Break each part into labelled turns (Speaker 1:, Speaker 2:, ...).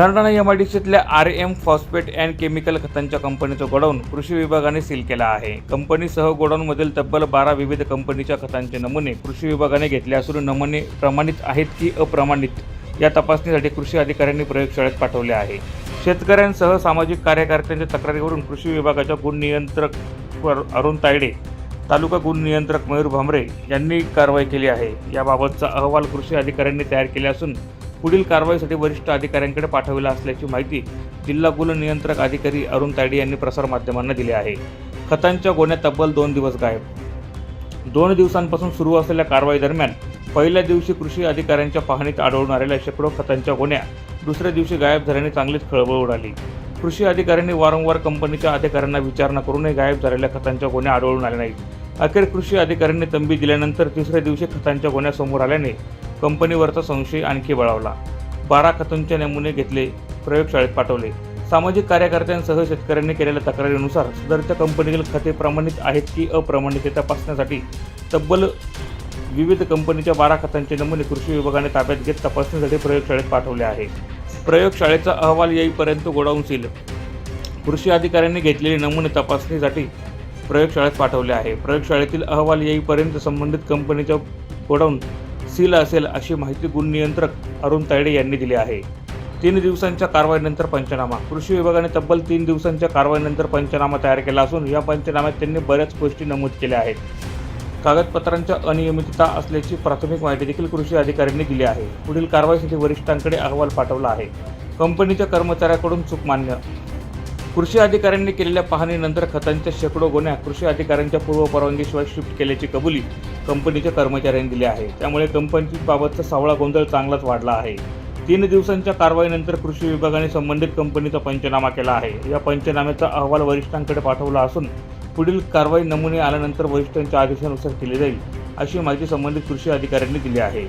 Speaker 1: Nardana M I D सीतल्या R M phosphate and chemical खतांच्या कंपनीचं godown कृषी विभागाने सील केलं आहे. कंपनीसह गोडाऊनमधील तब्बल बारा विविध कंपनीच्या खतांचे नमुने कृषी विभागाने घेतले असून नमुने प्रमाणित आहेत की अप्रमाणित या तपासणीसाठी कृषी अधिकाऱ्यांनी प्रयोगशाळेत पाठवले आहे. शेतकऱ्यांसह सामाजिक कार्यकर्त्यांच्या तक्रारीवरून कृषी विभागाच्या गुण नियंत्रक वर- अरुण तायडे तालुका गुण नियंत्रक मयूर भामरे यांनी कारवाई केली आहे. याबाबतचा अहवाल कृषी अधिकाऱ्यांनी तयार केला असून पुढील कारवाईसाठी वरिष्ठ अधिकाऱ्यांकडे पाठविला असल्याची माहिती जिल्हा गुण नियंत्रक अधिकारी अरुण तायडे यांनी प्रसारमाध्यमांना दिली आहे. खतांच्या गोण्या तब्बल दोन दिवस गायब. दोन दिवसांपासून सुरू असलेल्या कारवाई दरम्यान पहिल्या दिवशी कृषी अधिकाऱ्यांच्या पाहणीत आढळून आलेल्या शेकडो खतांच्या गोण्या दुसऱ्या दिवशी गायब झाल्याने चांगलीच खळबळ उडाली. कृषी अधिकाऱ्यांनी वारंवार कंपनीच्या अधिकाऱ्यांना विचारणा करूनही गायब झालेल्या खतांच्या गोण्या आढळून आल्या नाहीत. अखेर कृषी अधिकाऱ्यांनी तंबी दिल्यानंतर तिसऱ्या दिवशी खतांच्या गोण्या समोर आल्याने कंपनीवरचा संशय आणखी बळावला बारा खतांचे नमुने घेतले प्रयोगशाळेत पाठवले. सामाजिक कार्यकर्त्यांसह शेतकऱ्यांनी केलेल्या तक्रारीनुसार सदरच्या कंपनीतील खते प्रमाणित आहेत की अप्रमाणित हे तपासण्यासाठी तब्बल विविध कंपनीच्या बारा खतांचे नमुने कृषी विभागाने ताब्यात घेत तपासणीसाठी प्रयोगशाळेत पाठवले आहे. प्रयोगशाळेचा अहवाल येईपर्यंत गोडाऊन सील. कृषी अधिकाऱ्यांनी घेतलेले नमुने तपासणीसाठी प्रयोगशाळेत पाठवले आहे. प्रयोगशाळेतील अहवाल येईपर्यंत संबंधित कंपनीच्या गोडाऊन सील असेल अशी माहिती गुण नियंत्रक अरुण तायडे यांनी दिली आहे. तीन दिवसांच्या कारवाईनंतर पंचनामा. कृषी विभागाने तब्बल तीन दिवसांच्या कारवाईनंतर पंचनामा तयार केला असून या पंचनाम्यात त्यांनी बऱ्याच गोष्टी नमूद केल्या आहेत. कागदपत्रांच्या अनियमितता असल्याची प्राथमिक माहिती देखील कृषी अधिकाऱ्यांनी दिली आहे. पुढील कारवाईसाठी वरिष्ठांकडे अहवाल पाठवला आहे. कंपनीच्या कर्मचाऱ्याकडून चूक मान्य. कृषी अधिकाऱ्यांनी केलेल्या पाहणीनंतर खतांच्या शेकडो गोण्या कृषी अधिकाऱ्यांच्या पूर्व परवानगीशिवाय शिफ्ट केल्याची कबुली कंपनीच्या कर्मचाऱ्यांनी दिले आहे. त्यामुळे कंपनीबाबतचा सावळा गोंधळ चांगलाच वाढला आहे. तीन दिवसांच्या कारवाईनंतर कृषी विभागाने संबंधित कंपनीचा पंचनामा केला आहे. या पंचनाम्याचा अहवाल वरिष्ठांकडे पाठवला असून पुढील कारवाई नमुने आल्यानंतर वरिष्ठांच्या आदेशानुसार केली जाईल अशी माहिती संबंधित कृषी अधिकाऱ्यांनी दिली आहे.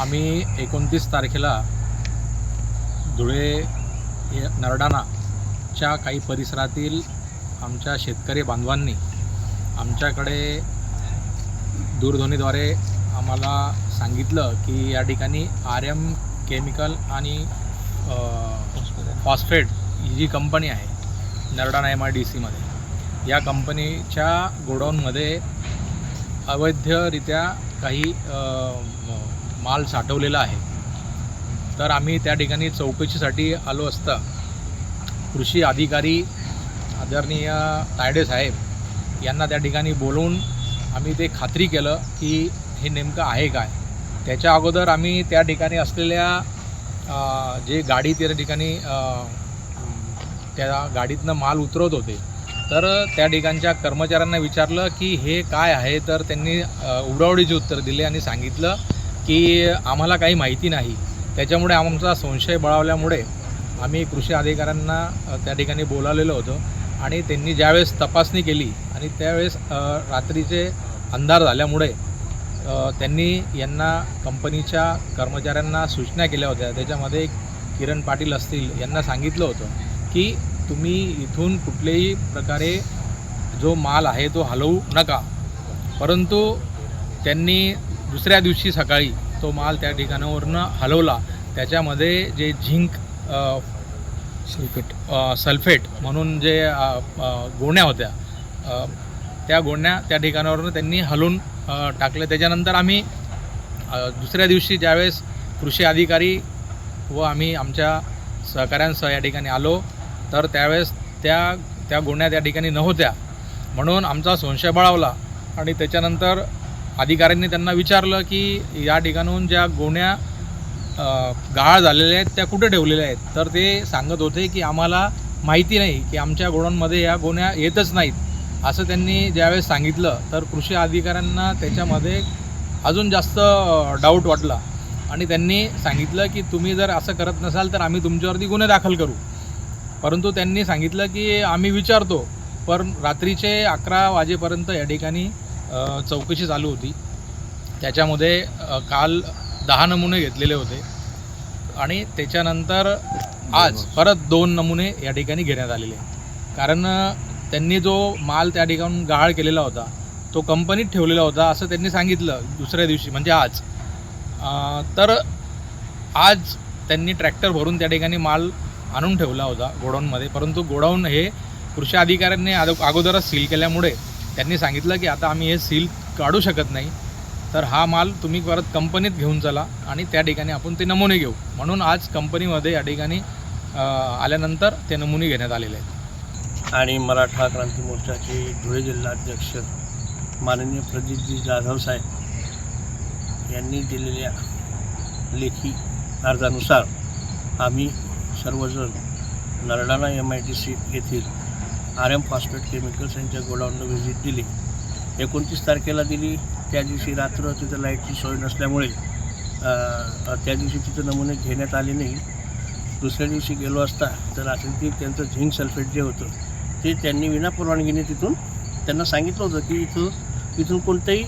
Speaker 2: आम्ही एकोणतीस तारखेला धुळे या नरडाणाच्या काही परिसरातील आमच्या शेतकरी बांधवांनी आमच्याकडे दूरध्वनीद्वारे आम्हाला सांगितलं की या ठिकाणी आर एम केमिकल आणि फॉस्फेट ही जी कंपनी आहे नरडाणा एम आय डी सीमध्ये या कंपनीच्या गोडाऊनमध्ये अवैधरित्या काही माल साठवलेला आहे. तर आम्ही त्या ठिकाणी चौकशीसाठी आलो असता कृषी अधिकारी आदरणीय तायडे साहेब यांना त्या ठिकाणी बोलवून आम्ही ते खात्री केलं की हे नेमकं आहे काय. त्याच्या अगोदर आम्ही त्या ठिकाणी असलेल्या जे गाडी त्या ठिकाणी त्या गाडीतनं माल उतरवत होते. तर त्या ठिकाणच्या कर्मचाऱ्यांना विचारलं की हे काय आहे? तर त्यांनी उडावडीचे उत्तर दिले आणि सांगितलं की आम्हाला काही माहिती नाही. त्याच्यामुळे आमचा संशय बळावल्यामुळे आम्ही कृषी अधिकाऱ्यांना त्या ठिकाणी बोलावलेलं होतं आणि त्यांनी ज्यावेळेस तपासणी केली आणि त्यावेळेस रात्रीचे अंधार झाल्यामुळे त्यांनी यांना कंपनीच्या कर्मचाऱ्यांना सूचना केल्या होत्या. त्याच्यामध्ये किरण पाटील असतील यांना सांगितलं होतं की तुम्ही इथून कुठल्याही प्रकारे जो माल आहे तो हलवू नका. परंतु त्यांनी दुसऱ्या दिवशी सकाळी तो माल त्या ठिकाणावरनं हलवला. त्याच्यामध्ये जे झिंक सल्फेट. सल्फेट म्हणून जे गोण्या होत्या त्या गोण्या त्या ठिकाणावरून त्यांनी हलवून टाकले. त्याच्यानंतर आम्ही दुसऱ्या दिवशी ज्यावेळेस कृषी अधिकारी व आम्ही आमच्या सहकाऱ्यांसह या ठिकाणी आलो तर त्यावेळेस त्या त्या गोण्या त्या ठिकाणी नव्हत्या. म्हणून आमचा संशय बळावला आणि त्याच्यानंतर अधिकाऱ्यांनी त्यांना विचारलं की या ठिकाणून ज्या गोण्या गाळ झालेल्या आहेत त्या कुठे ठेवलेल्या आहेत? तर ते सांगत होते की आम्हाला माहिती नाही की आमच्या गोडाऊनमध्ये या गोण्या येतच नाहीत. असं त्यांनी ज्यावेळेस सांगितलं तर कृषी अधिकाऱ्यांना त्याच्यामध्ये अजून जास्त डाऊट वाटला. आणि त्यांनी सांगितलं की तुम्ही जर असं करत नसाल तर आम्ही तुमच्यावरती गुन्हे दाखल करू. परंतु त्यांनी सांगितलं की आम्ही विचारतो. पण रात्रीचे अकरा वाजेपर्यंत या ठिकाणी चौकशी चालू होती. त्याच्यामध्ये काल दहा नमुने घेतलेले होते. आणि त्याच्यानंतर आज परत दोन नमुने या ठिकाणी घेण्यात आलेले कारण त्यांनी जो माल त्या ठिकाणून गहाळ केलेला होता तो कंपनीत ठेवलेला होता असं त्यांनी सांगितलं दुसऱ्या दिवशी म्हणजे आज. तर आज त्यांनी ट्रॅक्टर भरून त्या ठिकाणी माल आणून ठेवला होता गोडाऊनमध्ये परंतु गोडाऊन हे कृषी अधिकाऱ्यांनी अदो- अगोदरच सील केल्यामुळे त्यांनी सांगितलं की आता आम्ही हे सील काढू शकत नाही. तर हा माल तुम्ही परत कंपनीत घेऊन चला आणि त्या ठिकाणी आपण ते नमुने घेऊ. म्हणून आज कंपनीमध्ये या ठिकाणी आल्यानंतर ते नमुने घेण्यात आलेले आहेत.
Speaker 3: आणि मराठा क्रांती मोर्चाचे धुळे जिल्हाध्यक्ष माननीय प्रदीपजी जाधव साहेब यांनी दिलेल्या लेखी अर्जानुसार आम्ही सर्वजण Nardana M I D C येथील आर एम फॉस्फेट केमिकल्स यांच्या गोडाऊनला व्हिजिट दिली. एकोणतीस तारखेला दिली. त्या दिवशी रात्र तिथं लाईटची सोय नसल्यामुळे त्या दिवशी तिथे नमुने घेण्यात आले नाही. दुसऱ्या दिवशी गेलो असता तर रात्री त्यांचं झिंक सल्फेट जे होतं ते त्यांनी विना परवानगीने तिथून त्यांना सांगितलं होतं की इथं इथून कोणतंही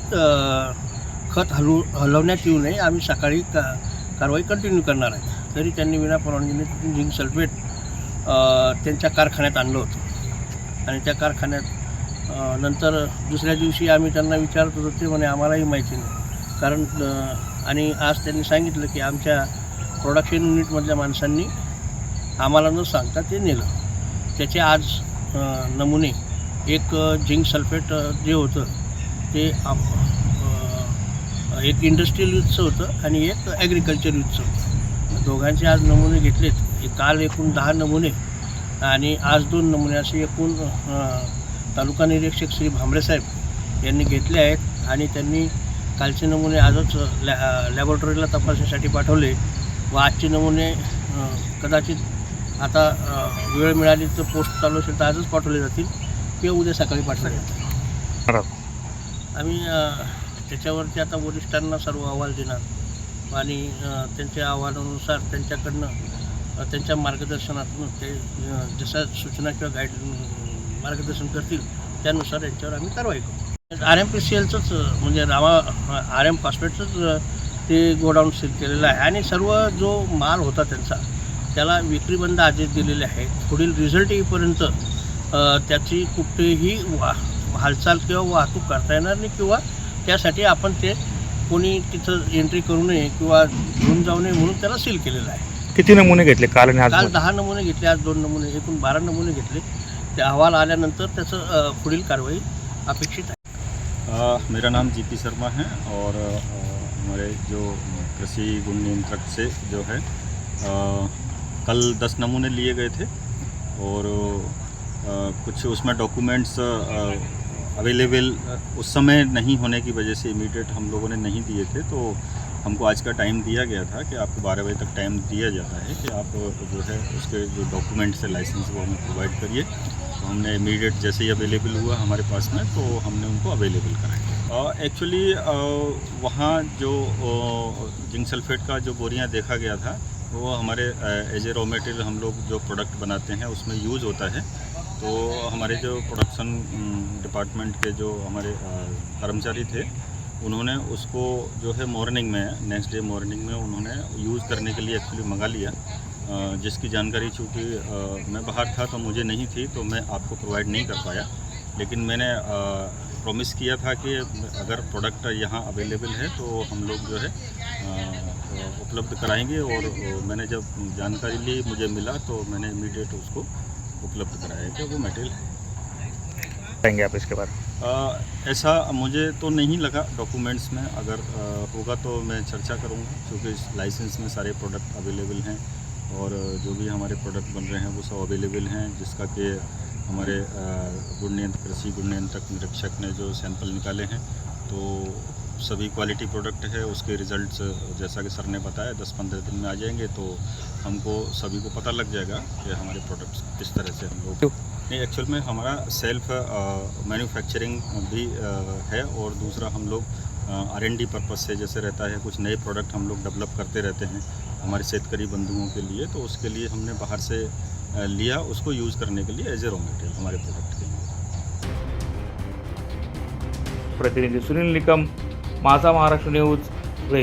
Speaker 3: खत हलवू हलवण्यात येऊ नये. आम्ही सकाळी का कारवाई कंटिन्यू करणार आहे. तरी त्यांनी विना परवानगीने तिथून झिंक सल्फेट त्यांच्या कारखान्यात आणलं होतं. आणि त्या कारखान्यात नंतर दुसऱ्या दिवशी आम्ही त्यांना विचारत होतो. ते म्हणे आम्हालाही माहिती नाही. कारण आणि आज त्यांनी सांगितलं की आमच्या प्रोडक्शन युनिटमधल्या माणसांनी आम्हाला न सांगता ते नेलं. त्याचे आज नमुने एक झिंक सल्फेट जे होतं ते आप एक इंडस्ट्रियल यूजचं होतं आणि एक ॲग्रिकल्चर यूजचं होतं. दोघांचे आज नमुने घेतलेत. एक काल एकूण दहा नमुने आणि आज दोन नमुने असे एकूण तालुका निरीक्षक श्री भांबरेसाहेब यांनी घेतले आहेत आणि त्यांनी कालचे नमुने आजच लॅ लॅबोरेटरीला तपासणीसाठी पाठवले व आजचे नमुने कदाचित आता वेळ मिळाली तर पोस्ट चालू असेल तर आजच पाठवले जातील. किंवा उद्या सकाळी पाठवले जातील. आम्ही त्याच्यावरती आता वरिष्ठांना सर्व अहवाल देणार. आणि त्यांच्या अहवालानुसार त्यांच्याकडनं त्यांच्या मार्गदर्शनातून ते जशा सूचना किंवा गाईड मार्गदर्शन करतील त्यानुसार यांच्यावर आम्ही कारवाई करू. आर एम पी सी एलचंच म्हणजे रामा आर एम फॉस्फेटचंच ते गोडाऊन सील केलेलं आहे. आणि सर्व जो माल होता त्यांचा त्याला विक्रीबंद आदेश दिलेले आहेत. पुढील रिझल्ट येईपर्यंत त्याची कुठेही वा हालचाल किंवा वाहतूक करता येणार नाही किंवा त्यासाठी आपण ते कोणी तिथं एंट्री करू नये किंवा घेऊन जाऊ नये म्हणून त्याला सील केलेलं आहे.
Speaker 1: किती नमुने घेतले? काल आणि
Speaker 3: काल दहा नमुने घेतले आज दोन नमुने एकूण बारा नमुने घेतले. ते अहवाल आल्यानंतर त्याचं अ, पुढील कारवाई अपेक्षित आहे.
Speaker 4: अ, मेरा नाम जीपी शर्मा है और अ, हमारे जो कृषी गुण नियंत्रक से जो है अ, कल दस नमूने लिए गए थे और अ, कुछ उसमें डॉक्यूमेंट्स अवेलेबल उस समय नहीं होने की वजह से इमीडिएट हम लोगों ने नहीं दिए थे तो हमको आज का टाइम दिया गया था कि आपको बारह बजे तक टाइम दिया जाता है कि आप जो है उसके जो डॉक्यूमेंट्स है लाइसेंस वो हमें प्रोवाइड करिए। तो हमने इमीडिएट जैसे ही अवेलेबल हुआ हमारे पास में तो हमने उनको अवेलेबल कराया। एक्चुअली वहाँ जो जिंक सल्फेट का जो बोरियाँ देखा गया था वो हमारे एज ए रॉ मटेरियल हम लोग जो प्रोडक्ट बनाते हैं, उसमें यूज़ होता है। तो हमारे जो प्रोडक्शन डिपार्टमेंट के जो हमारे कर्मचारी थे, उन्होंने उसको जो है मॉर्निंग में नेक्स्ट डे मॉर्निंग में उन्होंने यूज़ करने के लिए एक्चुअली मंगा लिया। जिसकी जानकारी चूँकि मैं बाहर था तो मुझे नहीं थी तो मैं आपको प्रोवाइड नहीं कर पाया। लेकिन मैंने प्रॉमिस किया था कि अगर प्रोडक्ट यहाँ अवेलेबल है तो हम लोग जो है उपलब्ध कराएँगे और मैंने जब जानकारी ली मुझे मिला तो मैंने इमीडिएट उसको उपलब्ध कराया कि वो मटेरियल है।
Speaker 1: पाएँगे आप इसके बाद
Speaker 4: ऐसा मुझे तो नहीं लगा डॉक्यूमेंट्स में। अगर अ, होगा तो मैं चर्चा करूँगा क्योंकि लाइसेंस में सारे प्रोडक्ट अवेलेबल हैं और जो भी हमारे प्रोडक्ट बन रहे हैं वो सब अवेलेबल हैं जिसका कि हमारे गुण नियंत्रक कृषि गुण नियंत्रक निरीक्षक ने जो सैंपल निकाले हैं तो सभी क्वालिटी प्रोडक्ट है उसके रिजल्ट्स जैसा कि सर ने बताया दस पंद्रह दिन में आ जाएँगे तो हमको सभी को पता लग जाएगा कि हमारे प्रोडक्ट्स किस तरह से हम लोग नहीं एक्चुअल में हमारा सेल्फ मैन्युफैक्चरिंग भी अ, है और दूसरा हम लोग आर एन डी पर्पज़ से जैसे रहता है कुछ नए प्रोडक्ट हम लोग डेवलप करते रहते हैं हमारे शेतकरी बंधुओं के लिए तो उसके लिए हमने बाहर से लिया उसको यूज़ करने के लिए एज ए रॉ मटेरियल हमारे प्रोडक्ट के लिए।
Speaker 1: प्रतिनिधि सुनील निकम माझा महाराष्ट्र न्यूज धुळे